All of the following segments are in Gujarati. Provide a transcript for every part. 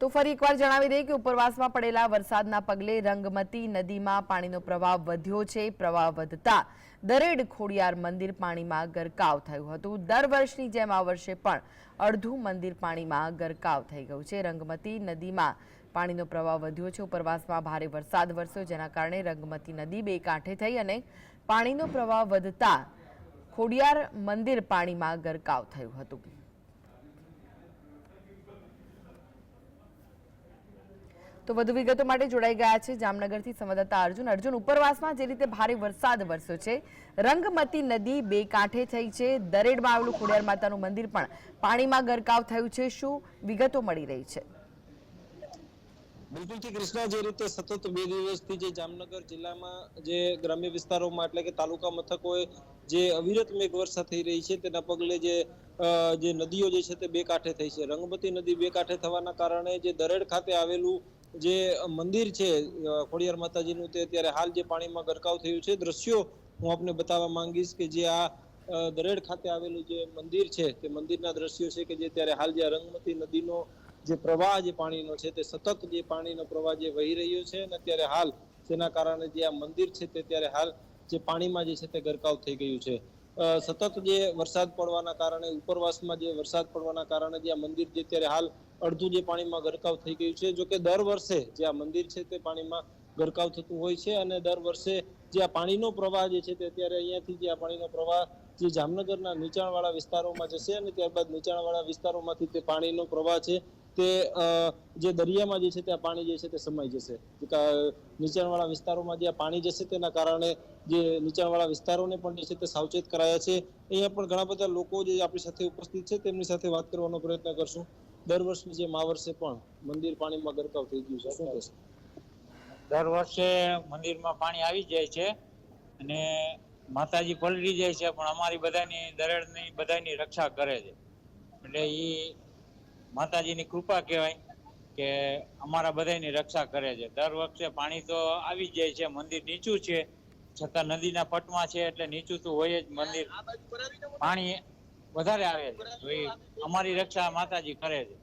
તો ફરી એકવાર જણાવી દઈએ કે ઉપરવાસમાં પડેલા વરસાદના પગલે રંગમતી નદીમાં પાણીનો પ્રવાહ વધ્યો છે. પ્રવાહ વધતા દરેડ ખોડિયાર મંદિર પાણીમાં ગરકાવ થયું હતું. દર વર્ષની જેમ આ વર્ષે પણ અડધું મંદિર પાણીમાં ગરકાવ થઈ ગયું છે. રંગમતી નદીમાં પાણીનો પ્રવાહ વધ્યો છે. ઉપરવાસમાં ભારે વરસાદ વરસ્યો જેના કારણે રંગમતી નદી બે કાંઠે થઈ અને પાણીનો પ્રવાહ વધતા ખોડિયાર મંદિર પાણીમાં ગરકાવ થયું હતું. તો વધુ વિગતો માટે જોડાઈ ગયા છે જામનગરથી સંવાદદાતા અર્જુન. અર્જુન, ઉપરવાસમાં જે રીતે ભારે વરસાદ વરસ્યો છે, રંગમતી નદી બે કાંઠે થઈ છે દરેડમાં આવેલું ખોડિયાર માતાનું મંદિર પણ પાણીમાં ગરકાવ થયું છે. શું વિગતો મળી રહી છે? બિલકુલથી કૃષ્ણા, જે રીતે સતત બે દિવસથી જે જામનગર જિલ્લામાં જે ગ્રામ્ય વિસ્તારોમાં એટલે કે તાલુકા મથકોએ જે અવિરત મેઘવર્ષા થઈ રહી છે, તેના પગલે જે જે નદીઓ જે છે તે બે કાંઠે થઈ છે. રંગમતી નદી બે કાંઠે થવાના કારણે જે દરેડ ખાતે આવેલું જે મંદિર છે ખોડિયાર માતાજીનું તે અત્યારે હાલ જે પાણીમાં ગરકાવ થયું છે, દ્રશ્યો હું આપને બતાવવા માંગીશ કે જે આ દરેડ ખાતે આવેલું જે મંદિર છે, તે મંદિરના દ્રશ્યો છે કે જે ત્યારે હાલ જે રંગમતી નદીનો જે પ્રવાહ જે પાણીનો છે, તે સતત જે પાણીનો પ્રવાહ જે વહી રહ્યો છે અને અત્યારે હાલ તેના કારણે જે આ મંદિર છે, તે ત્યારે હાલ જે પાણીમાં જે છે, તે ગરકાવ થઈ ગયું છે. સતત જે વરસાદ પડવાના કારણે, ઉપરવાસમાં જે વરસાદ પડવાના કારણે જે આ મંદિર જે ત્યારે હાલ અડધું જે પાણીમાં ગરકાવ થઈ ગયું છે. જો કે દર વર્ષે જે આ મંદિર છે તે પાણીમાં ગરકાવ થતું હોય છે અને દર વર્ષે જે આ પાણીનો પ્રવાહ જે છે તે અત્યારે અહીંયાથી જે આ પાણીનો પ્રવાહ જે જામનગરના નીચાણવાળા વિસ્તારોમાં જશે અને ત્યારબાદ નીચાણવાળા વિસ્તારોમાંથી તે પાણીનો પ્રવાહ છે તે જે દરિયામાં જે છે ત્યાં પાણી જે છે તે સમાઈ જશે. નીચાણવાળા વિસ્તારોમાં જે આ પાણી જશે તેના કારણે જે નીચાણવાળા વિસ્તારોને પણ જે છે તે સાવચેત કરાયા છે. અહીંયા પણ ઘણા બધા લોકો જે આપણી સાથે ઉપસ્થિત છે તેમની સાથે વાત કરવાનો પ્રયત્ન કરશું. દર વર્ષની જેમ આ વર્ષે પણ મંદિર પાણીમાં ગરકાવ થઈ ગયું છે. શું કહેશો? દર વર્ષે મંદિરમાં પાણી આવી જાય છે અને માતાજી પલળી જાય છે પણ અમારી બધાની દરેડની બધાની રક્ષા કરે છે. એટલે એ માતાજીની કૃપા કહેવાય કે અમારા બધાની રક્ષા કરે છે. દર વખતે પાણી તો આવી જ જાય છે મંદિર નીચું છે છતાં નદીના પટમાં છે એટલે નીચું તો હોય જ મંદિર. પાણી વધારે આવે છે. અમારી રક્ષા માતાજી કરે છે.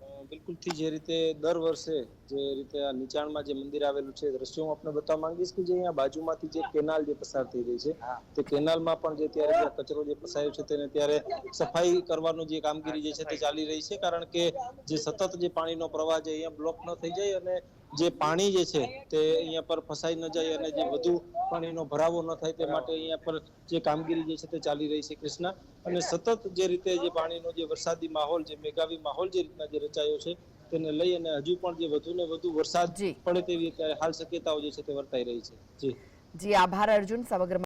બિલકુલ બિલકુલથી જે રીતે દર વર્ષે જે રીતે આ નીચાણમાં જે મંદિર આવેલું છે દ્રશ્યો હું આપને બતાવવા માંગીશ કે જે અહીંયા બાજુમાંથી જે કેનાલ જે પસાર થઈ રહી છે તે કેનાલમાં પણ જે ત્યારે જે કચરો જે પસાયો છે તેને ત્યારે સફાઈ કરવાનું જે કામગીરી જે છે તે ચાલી રહી છે કારણ કે જે સતત જે પાણીનો પ્રવાહ છે અહીંયા બ્લોક ન થઈ જાય અને જે પાણી જે છે તે અહીંયા પર ફસાઈ ન જાય અને જે વધુ પાણીનો ભરાવો ન થાય તે માટે અહીંયા પર જે કામગીરી જે છે તે ચાલી રહી છે કૃષ્ણા. અને સતત જે રીતે જે પાણીનો જે વરસાદી માહોલ જે મેઘાવી માહોલ જે રીતના જે રચાયો છે તેને લઈ અને હજુ પણ જે વધુ ને વધુ વરસાદ. પડે તેવી અત્યારે હાલ શક્યતાઓ જે છે તે વર્તાઈ રહી છે જી જી આભાર અર્જુન સમગ્ર